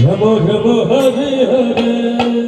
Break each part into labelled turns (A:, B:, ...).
A: રમો રમો હરે હરે.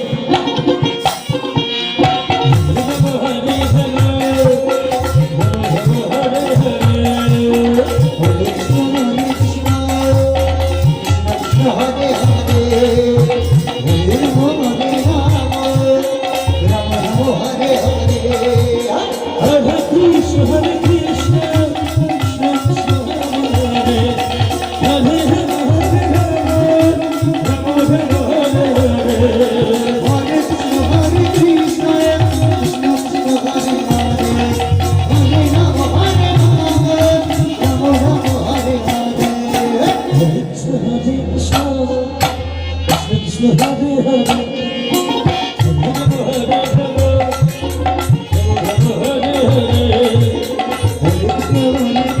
A: Thank you.